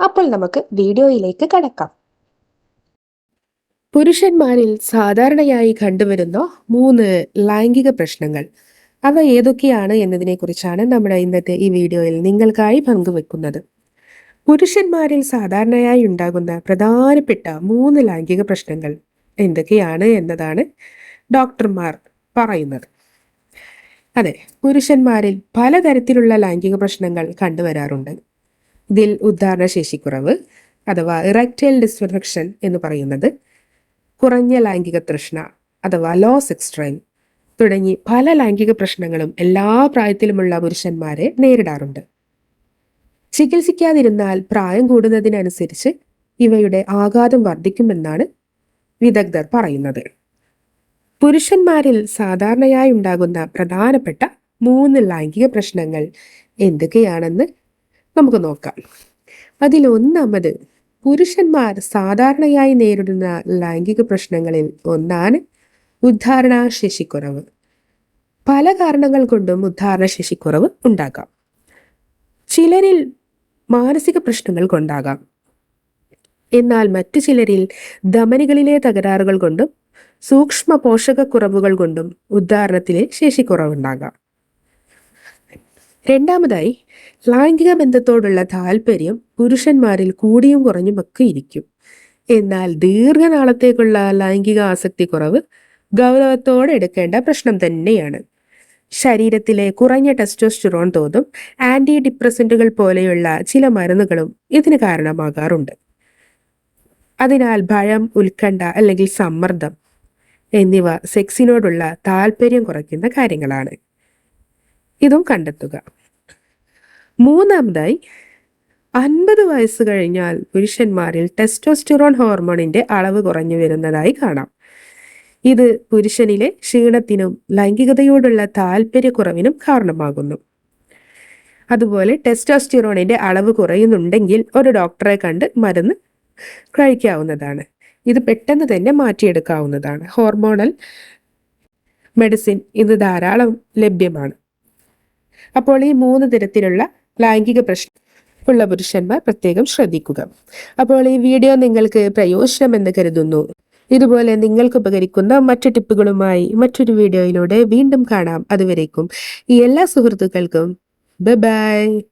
അപ്പോൾ നമുക്ക് വീഡിയോയിലേക്ക് കടക്കാം. പുരുഷന്മാരിൽ സാധാരണയായി കണ്ടുവരുന്ന മൂന്ന് ലൈംഗിക പ്രശ്നങ്ങൾ. അവ ഏതൊക്കെയാണ് എന്നതിനെക്കുറിച്ചാണ് നമ്മുടെ ഇന്നത്തെ ഈ വീഡിയോയിൽ നിങ്ങൾക്കായി പങ്കുവെക്കുന്നത്. പുരുഷന്മാരിൽ സാധാരണയായി ഉണ്ടാകുന്ന പ്രധാനപ്പെട്ട മൂന്ന് ലൈംഗിക പ്രശ്നങ്ങൾ എന്തൊക്കെയാണ് എന്നതാണ് ഡോക്ടർമാർ പറയുന്നത്. അതെ പുരുഷന്മാരിൽ പലതരത്തിലുള്ള ലൈംഗിക പ്രശ്നങ്ങൾ കണ്ടുവരാറുണ്ട്. ഇതിൽ ഉദ്ധാരണശേഷിക്കുറവ് അഥവാ ഇറക്റ്റൈൽ ഡിസ്ഫെക്ഷൻ എന്ന് പറയുന്നത് കുറഞ്ഞ ലൈംഗിക തൃഷ്ണ അഥവാ ലോ സെക്സ് തുടങ്ങി പല ലൈംഗിക പ്രശ്നങ്ങളും എല്ലാ പ്രായത്തിലുമുള്ള പുരുഷന്മാരെ നേരിടാറുണ്ട്. ചികിത്സിക്കാതിരുന്നാൽ പ്രായം കൂടുന്നതിനനുസരിച്ച് ഇവയുടെ ആഘാതം വർദ്ധിക്കുമെന്നാണ് വിദഗ്ധർ പറയുന്നത്. പുരുഷന്മാരിൽ സാധാരണയായി ഉണ്ടാകുന്ന പ്രധാനപ്പെട്ട മൂന്ന് ലൈംഗിക പ്രശ്നങ്ങൾ എന്തൊക്കെയാണെന്ന് നമുക്ക് നോക്കാം. അതിലൊന്നാമത് പുരുഷന്മാർ സാധാരണയായി നേരിടുന്ന ലൈംഗിക പ്രശ്നങ്ങളിൽ ഒന്നാണ് ഉദ്ധാരണ ശേഷിക്കുറവ് പല കാരണങ്ങൾ കൊണ്ടും ഉദ്ധാരണ ശേഷിക്കുറവ് ഉണ്ടാകാം. ചിലരിൽ മാനസിക പ്രശ്നങ്ങൾ കൊണ്ടാകാം. എന്നാൽ മറ്റു ചിലരിൽ ധമനികളിലെ തകരാറുകൾ കൊണ്ടും സൂക്ഷ്മ പോഷകക്കുറവുകൾ കൊണ്ടും ഉദ്ധാരണത്തിലെ ശേഷിക്കുറവുണ്ടാകാം. രണ്ടാമതായി ലൈംഗിക ബന്ധത്തോടുള്ള താല്പര്യം പുരുഷന്മാരിൽ കൂടിയും കുറഞ്ഞുമൊക്കെ ഇരിക്കും. എന്നാൽ ദീർഘനാളത്തേക്കുള്ള ലൈംഗിക ആസക്തി കുറവ് ഗൗരവത്തോടെ എടുക്കേണ്ട പ്രശ്നം തന്നെയാണ്. ശരീരത്തിലെ കുറഞ്ഞ ടെസ്റ്റോസ്റ്റിറോൺ തോതും ആന്റി ഡിപ്രസന്റുകൾ പോലെയുള്ള ചില മരുന്നുകളും ഇതിന് കാരണമാകാറുണ്ട്. അതിനാൽ ഭയം ഉത്കണ്ഠ അല്ലെങ്കിൽ സമ്മർദ്ദം എന്നിവ സെക്സിനോടുള്ള താല്പര്യം കുറയ്ക്കുന്ന കാര്യങ്ങളാണ്. ഇതും കണ്ടെത്തുക. മൂന്നാമതായി അൻപത് വയസ്സ് കഴിഞ്ഞാൽ പുരുഷന്മാരിൽ ടെസ്റ്റോസ്റ്റിറോൺ ഹോർമോണിന്റെ അളവ് കുറഞ്ഞു വരുന്നതായി കാണാം. ഇത് പുരുഷനിലെ ക്ഷീണത്തിനും ലൈംഗികതയോടുള്ള താല്പര്യക്കുറവിനും കാരണമാകുന്നു. അതുപോലെ ടെസ്റ്റോസ്റ്റിറോണിന്റെ അളവ് കുറയുന്നുണ്ടെങ്കിൽ ഒരു ഡോക്ടറെ കണ്ട് മരുന്ന് കഴിക്കാവുന്നതാണ്. ഇത് പെട്ടെന്ന് തന്നെ മാറ്റിയെടുക്കാവുന്നതാണ്. ഹോർമോണൽ മെഡിസിൻ ഇന്ന് ധാരാളം ലഭ്യമാണ്. അപ്പോൾ ഈ മൂന്ന് തരത്തിലുള്ള ലൈംഗിക പ്രശ്നം ഉള്ള പുരുഷന്മാർ പ്രത്യേകം ശ്രദ്ധിക്കുക. അപ്പോൾ ഈ വീഡിയോ നിങ്ങൾക്ക് പ്രയോജനമെന്ന് കരുതുന്നു. ഇതുപോലെ നിങ്ങൾക്ക് ഉപകരിക്കുന്ന മറ്റു ടിപ്പുകളുമായി മറ്റൊരു വീഡിയോയിലൂടെ വീണ്ടും കാണാം. അതുവരേക്കും ഈ എല്ലാ സുഹൃത്തുക്കൾക്കും ബൈ.